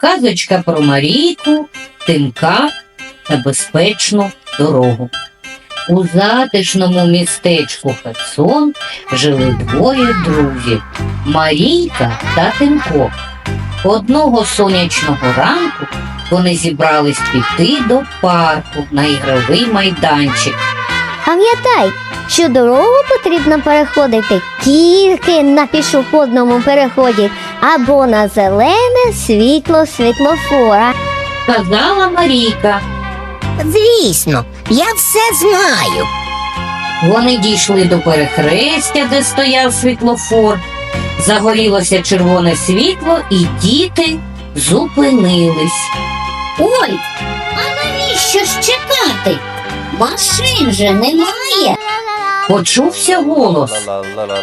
Казочка про Марійку, Тимка та безпечну дорогу. У затишному містечку Херсон жили двоє друзів Марійка та Тимко. Одного сонячного ранку вони зібрались піти до парку на ігровий майданчик. Пам'ятай, що дорогу потрібно переходити тільки на пішохідному переході або на зелене світло світлофора. Сказала Марійка. Звісно, я все знаю. Вони дійшли до перехрестя, де стояв світлофор. Загорілося червоне світло, і діти зупинились. Ой, а навіщо ж чекати? Машин же немає. Почувся голос.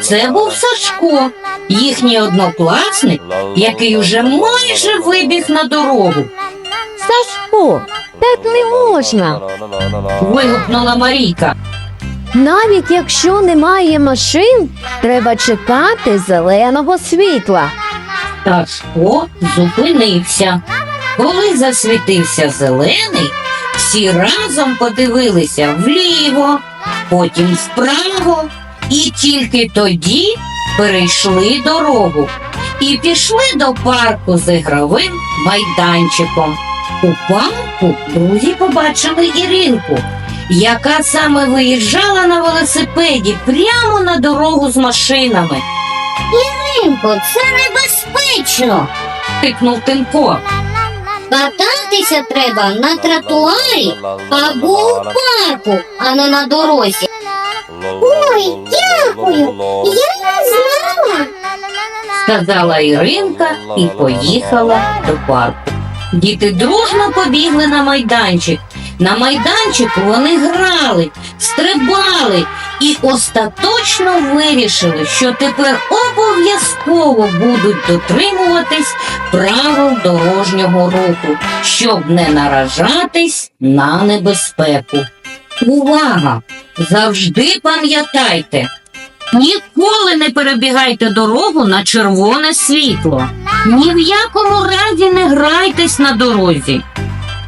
Це був Сашко, їхній однокласник, який уже майже вибіг на дорогу. Сашко, так не можна. Вигукнула Марійка. Навіть якщо немає машин, треба чекати зеленого світла. Сашко зупинився. Коли засвітився зелений, всі разом подивилися вліво, потім вправо, і тільки тоді перейшли дорогу і пішли до парку з ігровим майданчиком. У парку друзі побачили Іринку, яка саме виїжджала на велосипеді прямо на дорогу з машинами. Тимко, це небезпечно. Тикнув Тимко. Кататися треба на тротуарі або у парку, а не на дорозі. Ой, дякую. Я не знала. сказала Іринка і поїхала до парку. Діти дружно побігли на майданчик. На майданчику вони грали, стрибали і остаточно вирішили, що тепер обов'язково будуть дотримуватись правил дорожнього руху, щоб не наражатись на небезпеку. Увага! Завжди пам'ятайте, Ніколи не перебігайте дорогу на червоне світло. Ні в якому разі не грайтесь на дорозі.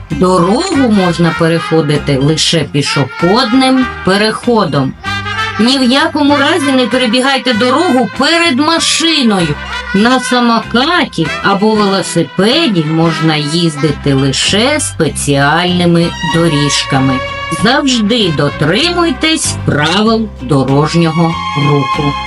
Дорогу можна переходити лише пішохідним переходом. Ні в якому разі не перебігайте дорогу перед машиною. На самокаті або велосипеді можна їздити лише спеціальними доріжками. Завжди дотримуйтесь правил дорожнього руху.